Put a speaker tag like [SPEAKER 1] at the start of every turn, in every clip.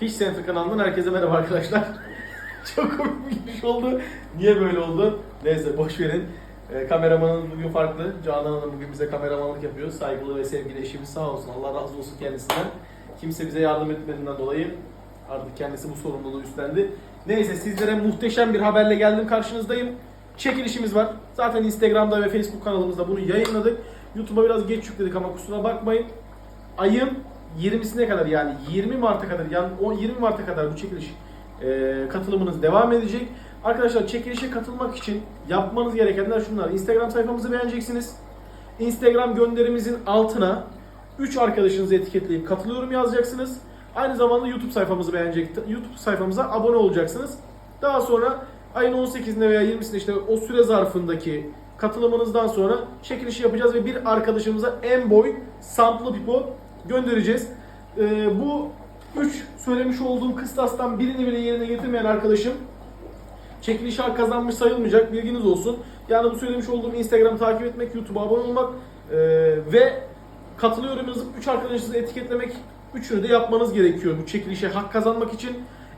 [SPEAKER 1] Fish Center kanalından herkese merhaba arkadaşlar. Çok komik bir giriş oldu. Niye böyle oldu? Neyse boş verin. Ee, kameramanın bugün farklı. Canan Hanım bugün bize kameramanlık yapıyor. Saygılı ve sevgili eşimiz sağ olsun. Allah razı olsun kendisinden. Kimse bize yardım etmediğinden dolayı artık kendisi bu sorumluluğu üstlendi. Neyse sizlere muhteşem bir haberle geldim karşınızdayım. Çekilişimiz var. Zaten Instagram'da ve Facebook kanalımızda bunu yayınladık. YouTube'a biraz geç yükledik ama kusura bakmayın. Ayın 20'sine kadar yani 20 Mart'a kadar yani o 20 Mart'a kadar bu çekiliş e, katılımınız devam edecek. Arkadaşlar çekilişe katılmak için yapmanız gerekenler şunlar. Instagram sayfamızı beğeneceksiniz. Instagram gönderimizin altına 3 arkadaşınızı etiketleyip katılıyorum yazacaksınız. Aynı zamanda YouTube sayfamızı beğenecek, YouTube sayfamıza abone olacaksınız. Daha sonra ayın 18'inde veya 20'sinde işte o süre zarfındaki katılımınızdan sonra çekilişi yapacağız ve bir arkadaşımıza en boy samplı pipo göndereceğiz. Ee, bu 3 söylemiş olduğum kıstastan birini bile yerine getirmeyen arkadaşım çekilişi hak kazanmış sayılmayacak bilginiz olsun. Yani bu söylemiş olduğum Instagram takip etmek, YouTube'a abone olmak e, ve katılıyorum yazıp 3 arkadaşınızı etiketlemek üçünü de yapmanız gerekiyor bu çekilişe hak kazanmak için.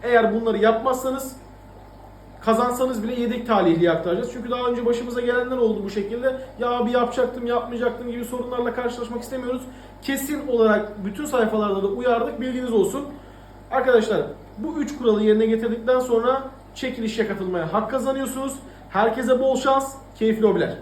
[SPEAKER 1] Eğer bunları yapmazsanız kazansanız bile yedek talihliye aktaracağız. Çünkü daha önce başımıza gelenler oldu bu şekilde. Ya abi yapacaktım, yapmayacaktım gibi sorunlarla karşılaşmak istemiyoruz. Kesin olarak bütün sayfalarda da uyardık, bilginiz olsun. Arkadaşlar bu üç kuralı yerine getirdikten sonra çekilişe katılmaya hak kazanıyorsunuz. Herkese bol şans, keyifli hobiler.